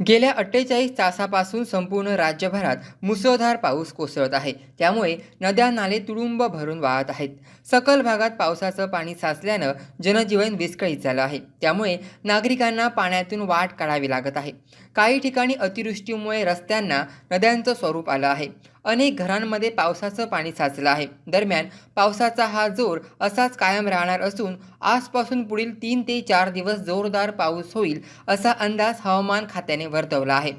गेल्या अठ्ठेचाळीस तासापासून संपूर्ण राज्यभरात मुसळधार पाऊस कोसळत आहे. त्यामुळे नद्या नाले तुडुंब भरून वाहत आहेत. सकल भागात पावसाचं पाणी साचल्यानं जनजीवन विस्कळीत झालं आहे. त्यामुळे नागरिकांना पाण्यातून वाट काढावी लागत आहे. काही ठिकाणी अतिवृष्टीमुळे रस्त्यांना नद्यांचं स्वरूप आलं आहे. अनेक घरांमध्ये पावसाचं पाणी साचलं आहे. दरम्यान पावसाचा हा जोर असाच कायम राहणार असून आजपासून पुढील तीन ते चार दिवस जोरदार पाऊस होईल असा अंदाज हवामान खात्याने वर्तवला आहे.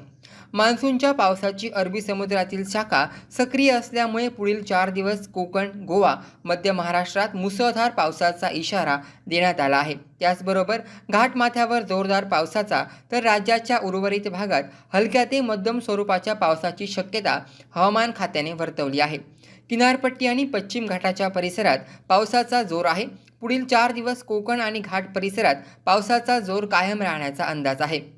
मान्सूनच्या पावसाची अरबी समुद्रातील शाखा सक्रिय असल्यामुळे पुढील चार दिवस कोकण गोवा मध्य महाराष्ट्रात मुसळधार पावसाचा इशारा देण्यात आला आहे. त्याचबरोबर घाटमाथ्यावर जोरदार पावसाचा तर राज्याच्या उर्वरित भागात हलक्या ते मध्यम स्वरूपाच्या पावसाची शक्यता हवामान खात्याने वर्तवली आहे. किनारपट्टी आणि पश्चिम घाटाच्या परिसरात पावसाचा जोर आहे. पुढील चार दिवस कोकण आणि घाट परिसरात पावसाचा जोर कायम राहण्याचा अंदाज आहे.